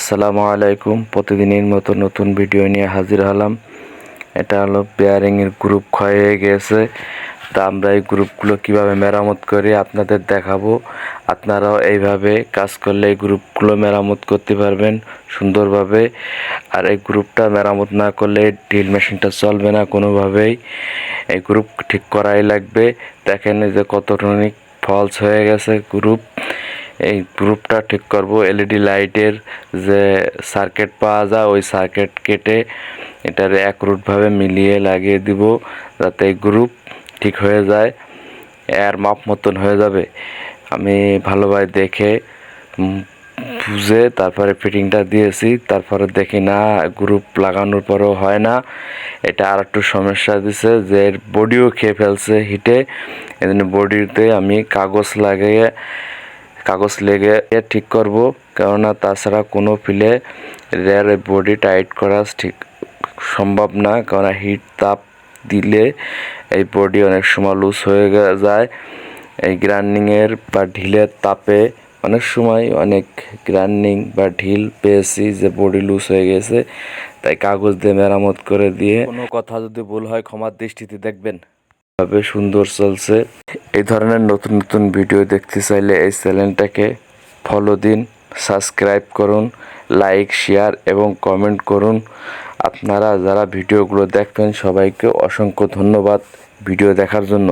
আসসালামু আলাইকুম। প্রতিদিনের মতো নতুন ভিডিও নিয়ে হাজির হলাম। এটা হলো বেয়ারিংয়ের গ্রুপ ক্ষয় হয়ে গেছে। তা আমরা এই গ্রুপগুলো কীভাবে মেরামত করি আপনাদের দেখাবো। আপনারাও এইভাবে কাজ করলে এই গ্রুপগুলো মেরামত করতে পারবেন সুন্দরভাবে। আর এই গ্রুপটা মেরামত না করলে ড্রিল মেশিনটা চলবে না কোনোভাবেই। এই গ্রুপ ঠিক করাই লাগবে। দেখেন যে কতটনিক ফলস হয়ে গেছে গ্রুপ এই গ্রুপটা ঠিক করব। এলইডি লাইটের যে সার্কিট পাওয়া যায়, ওই সার্কিট কেটে এটার একরুটভাবে মিলিয়ে লাগিয়ে দিব, যাতে গ্রুপ ঠিক হয়ে যায় এর মাপ মতন হয়ে যাবে। আমি ভালোভাবে দেখে বুঝে তারপরে ফিটিংটা দিয়েছি। তারপরে দেখি না গ্রুপ লাগানোর পরেও হয় না। এটা আর একটু সমস্যা দিছে যে বডিও খেয়ে ফেলছে হিটে এজন্য বডিতে আমি কাগজ লাগিয়ে কাগজ লেগে ঠিক করব, কেননা তাছাড়া কোনো ফিলে রেয়ার বডি টাইট করা ঠিক সম্ভব না, কেননা হিট তাপ দিলে এই বডি অনেক সময় লুজ হয়ে যায়। এই গ্রাইন্ডিংয়ের বা ঢিলের তাপে অনেক সময় অনেক গ্রাইন্ডিং বা ঢিল পেয়েছি যে বডি লুজ হয়ে গেছে, তাই কাগজ দিয়ে মেরামত করে দিয়ে কোনো কথা যদি ভুল হয় ক্ষমার দৃষ্টিতে দেখবেন। ভাবে সুন্দর চলছে। এই ধরনের নতুন নতুন ভিডিও দেখতে চাইলে এই চ্যানেলটাকে ফলো দিন সাবস্ক্রাইব করুন লাইক শেয়ার এবং কমেন্ট করুন। আপনারা যারা ভিডিওগুলো দেখবেন, সবাইকে অসংখ্য ধন্যবাদ ভিডিও দেখার জন্য।